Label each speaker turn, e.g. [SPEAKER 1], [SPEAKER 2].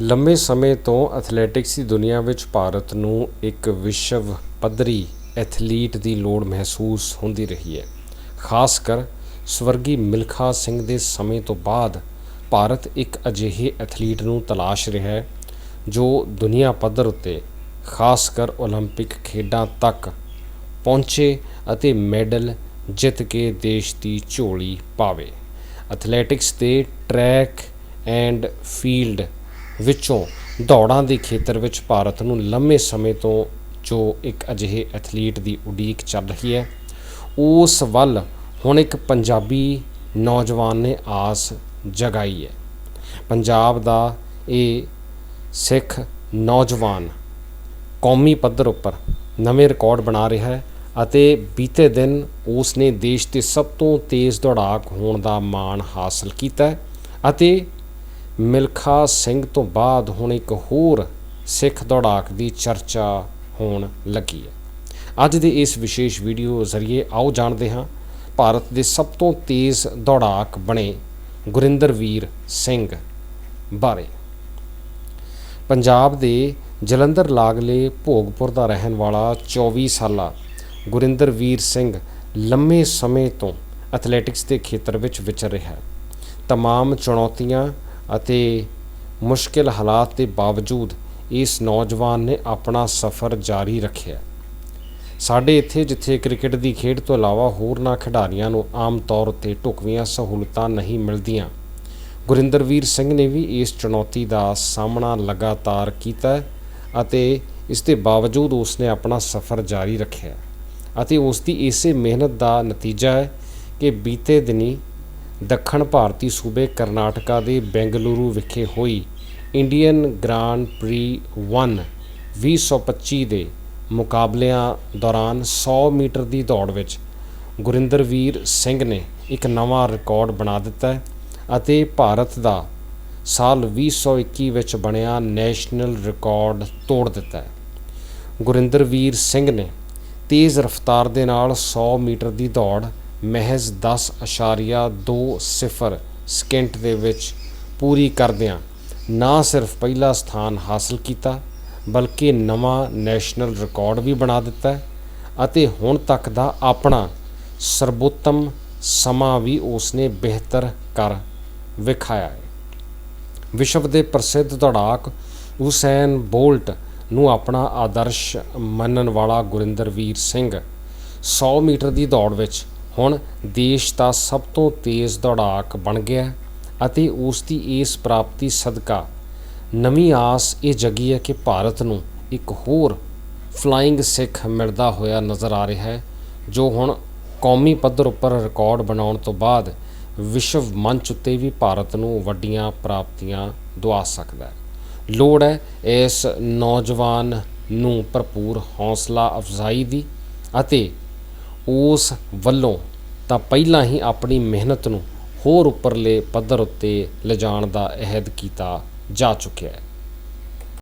[SPEAKER 1] ਲੰਮੇ ਸਮੇਂ ਤੋਂ ਐਥਲੈਟਿਕਸ ਦੀ ਦੁਨੀਆ ਵਿੱਚ ਭਾਰਤ ਨੂੰ ਇੱਕ ਵਿਸ਼ਵ ਪੱਧਰੀ ਐਥਲੀਟ ਦੀ ਲੋੜ ਮਹਿਸੂਸ ਹੁੰਦੀ ਰਹੀ ਹੈ ਖਾਸ ਕਰ ਸਵਰਗੀ ਮਿਲਖਾ ਸਿੰਘ ਦੇ ਸਮੇਂ ਤੋਂ ਬਾਅਦ ਭਾਰਤ ਇੱਕ ਅਜਿਹੇ ਐਥਲੀਟ ਨੂੰ ਤਲਾਸ਼ ਰਿਹਾ ਹੈ ਜੋ ਦੁਨੀਆ ਪੱਧਰ ਉੱਤੇ ਖਾਸ ਕਰ 올림픽 ਖੇਡਾਂ ਤੱਕ ਪਹੁੰਚੇ ਅਤੇ ਮੈਡਲ ਜਿੱਤ ਕੇ ਦੇਸ਼ ਦੀ ਝੋਲੀ ਪਾਵੇ ਐਥਲੈਟਿਕਸ ਦੇ ਟਰੈਕ ਐਂਡ ਫੀਲਡ ਵਿੱਚੋਂ ਦੌੜਾਂ ਦੇ ਖੇਤਰ ਵਿੱਚ ਭਾਰਤ ਨੂੰ ਲੰਮੇ ਸਮੇਂ ਤੋਂ ਜੋ ਇੱਕ ਅਜਿਹੇ ਐਥਲੀਟ ਦੀ ਉਡੀਕ ਚੱਲ ਰਹੀ ਹੈ, ਉਸ ਵੱਲ ਹੁਣ ਇੱਕ ਪੰਜਾਬੀ ਨੌਜਵਾਨ ਨੇ ਆਸ ਜਗਾਈ ਹੈ। ਪੰਜਾਬ ਦਾ ਇਹ ਸਿੱਖ ਨੌਜਵਾਨ ਕੌਮੀ ਪੱਧਰ ਉੱਪਰ ਨਵੇਂ ਰਿਕਾਰਡ ਬਣਾ ਰਿਹਾ ਹੈ ਅਤੇ ਬੀਤੇ ਦਿਨ ਉਸ ਨੇ ਦੇਸ਼ ਦੇ ਸਭ ਤੋਂ ਤੇਜ਼ ਦੌੜਾਕ ਹੋਣ ਦਾ ਮਾਣ ਹਾਸਲ ਕੀਤਾ ਅਤੇ ਮਿਲਖਾ ਸਿੰਘ ਤੋਂ ਬਾਅਦ ਹੁਣ ਇੱਕ ਹੋਰ ਸਿੱਖ ਦੌੜਾਕ ਦੀ ਚਰਚਾ ਹੋਣ ਲੱਗੀ ਹੈ ਅੱਜ ਦੇ ਇਸ ਵਿਸ਼ੇਸ਼ ਵੀਡੀਓ ਜ਼ਰੀਏ ਆਓ ਜਾਣਦੇ ਹਾਂ ਭਾਰਤ ਦੇ ਸਭ ਤੋਂ ਤੇਜ਼ ਦੌੜਾਕ ਬਣੇ ਗੁਰਿੰਦਰਵੀਰ ਸਿੰਘ ਬਾਰੇ ਪੰਜਾਬ ਦੇ ਜਲੰਧਰ ਲਾਗਲੇ ਭੋਗਪੁਰ ਦਾ ਰਹਿਣ ਵਾਲਾ 24 ਸਾਲਾ ਗੁਰਿੰਦਰਵੀਰ ਸਿੰਘ ਲੰਮੇ ਸਮੇਂ ਤੋਂ ਐਥਲੈਟਿਕਸ ਦੇ ਖੇਤਰ ਵਿੱਚ ਵਿਚਰ ਰਿਹਾ ਹੈ तमाम ਚੁਣੌਤੀਆਂ ਅਤੇ ਮੁਸ਼ਕਿਲ ਹਾਲਾਤ ਦੇ ਬਾਵਜੂਦ ਇਸ ਨੌਜਵਾਨ ਨੇ ਆਪਣਾ ਸਫ਼ਰ ਜਾਰੀ ਰੱਖਿਆ। ਸਾਡੇ ਇੱਥੇ ਜਿੱਥੇ ਕ੍ਰਿਕਟ ਦੀ ਖੇਡ ਤੋਂ ਇਲਾਵਾ ਹੋਰਨਾਂ ਖਿਡਾਰੀਆਂ ਨੂੰ ਆਮ ਤੌਰ ਉੱਤੇ ਢੁਕਵੀਆਂ ਸਹੂਲਤਾਂ ਨਹੀਂ ਮਿਲਦੀਆਂ, ਗੁਰਿੰਦਰਵੀਰ ਸਿੰਘ ਨੇ ਵੀ ਇਸ ਚੁਣੌਤੀ ਦਾ ਸਾਹਮਣਾ ਲਗਾਤਾਰ ਕੀਤਾ ਅਤੇ ਇਸ ਦੇ ਬਾਵਜੂਦ ਉਸ ਨੇ ਆਪਣਾ ਸਫ਼ਰ ਜਾਰੀ ਰੱਖਿਆ ਅਤੇ ਉਸ ਦੀ ਇਸੇ ਮਿਹਨਤ ਦਾ ਨਤੀਜਾ ਹੈ ਕਿ ਬੀਤੇ ਦਿਨੀ ਦੱਖਣ ਭਾਰਤੀ ਸੂਬੇ ਕਰਨਾਟਕਾ ਦੇ ਬੈਂਗਲੁਰੂ ਵਿਖੇ ਹੋਈ ਇੰਡੀਅਨ ਗ੍ਰਾਂਡ ਪ੍ਰੀ 1 2025 ਦੇ ਮੁਕਾਬਲਿਆਂ ਦੌਰਾਨ 100 ਮੀਟਰ ਦੀ ਦੌੜ ਵਿੱਚ ਗੁਰਿੰਦਰਵੀਰ ਸਿੰਘ ਨੇ ਇੱਕ ਨਵਾਂ ਰਿਕਾਰਡ ਬਣਾ ਦਿੱਤਾ ਹੈ ਅਤੇ ਭਾਰਤ ਦਾ ਸਾਲ 2021 ਵਿੱਚ ਬਣਿਆ ਨੈਸ਼ਨਲ ਰਿਕਾਰਡ ਤੋੜ ਦਿੱਤਾ ਹੈ। ਗੁਰਿੰਦਰਵੀਰ ਸਿੰਘ ਨੇ ਤੇਜ਼ ਰਫ਼ਤਾਰ ਦੇ ਨਾਲ 100 ਮੀਟਰ ਦੀ ਦੌੜ ਮਹਿਜ਼ 10.20 ਸਕਿੰਟ ਦੇ ਵਿੱਚ ਪੂਰੀ ਕਰਦਿਆਂ ਨਾ ਸਿਰਫ ਪਹਿਲਾ ਸਥਾਨ ਹਾਸਲ ਕੀਤਾ, ਬਲਕਿ ਨਵਾਂ ਨੈਸ਼ਨਲ ਰਿਕਾਰਡ ਵੀ ਬਣਾ ਦਿੱਤਾ ਅਤੇ ਹੁਣ ਤੱਕ ਦਾ ਆਪਣਾ ਸਰਬੋਤਮ ਸਮਾਂ ਵੀ ਉਸਨੇ ਬਿਹਤਰ ਕਰ ਵਿਖਾਇਆ ਹੈ। ਵਿਸ਼ਵ ਦੇ ਪ੍ਰਸਿੱਧ ਦੌੜਾਕ ਹੁਸੈਨ ਬੋਲਟ ਨੂੰ ਆਪਣਾ ਆਦਰਸ਼ ਮੰਨਣ ਵਾਲਾ ਗੁਰਿੰਦਰਵੀਰ ਸਿੰਘ 100 ਮੀਟਰ ਦੀ ਦੌੜ ਵਿੱਚ ਹੁਣ ਦੇਸ਼ ਦਾ ਸਭ ਤੋਂ ਤੇਜ਼ ਦੌੜਾਕ ਬਣ ਗਿਆ ਅਤੇ ਉਸ ਦੀ ਇਸ ਪ੍ਰਾਪਤੀ ਸਦਕਾ ਨਵੀਂ ਆਸ ਇਹ ਜਗੀ ਹੈ ਕਿ ਭਾਰਤ ਨੂੰ ਇੱਕ ਹੋਰ ਫਲਾਈਂਗ ਸਿੱਖ ਮਿਲਦਾ ਹੋਇਆ ਨਜ਼ਰ ਆ ਰਿਹਾ ਹੈ, ਜੋ ਹੁਣ ਕੌਮੀ ਪੱਧਰ ਉੱਪਰ ਰਿਕਾਰਡ ਬਣਾਉਣ ਤੋਂ ਬਾਅਦ ਵਿਸ਼ਵ ਮੰਚ ਉੱਤੇ ਵੀ ਭਾਰਤ ਨੂੰ ਵੱਡੀਆਂ ਪ੍ਰਾਪਤੀਆਂ ਦਵਾ ਸਕਦਾ ਹੈ। ਲੋੜ ਹੈ ਇਸ ਨੌਜਵਾਨ ਨੂੰ ਭਰਪੂਰ ਹੌਸਲਾ ਅਫਜ਼ਾਈ ਦੀ ਅਤੇ ਉਸ ਵੱਲੋਂ ਤਾਂ ਪਹਿਲਾਂ ਹੀ ਆਪਣੀ ਮਿਹਨਤ ਨੂੰ ਹੋਰ ਉੱਪਰਲੇ ਪੱਧਰ ਉੱਤੇ ਲਿਜਾਣ ਦਾ ਅਹਿਦ ਕੀਤਾ ਜਾ ਚੁੱਕਿਆ ਹੈ।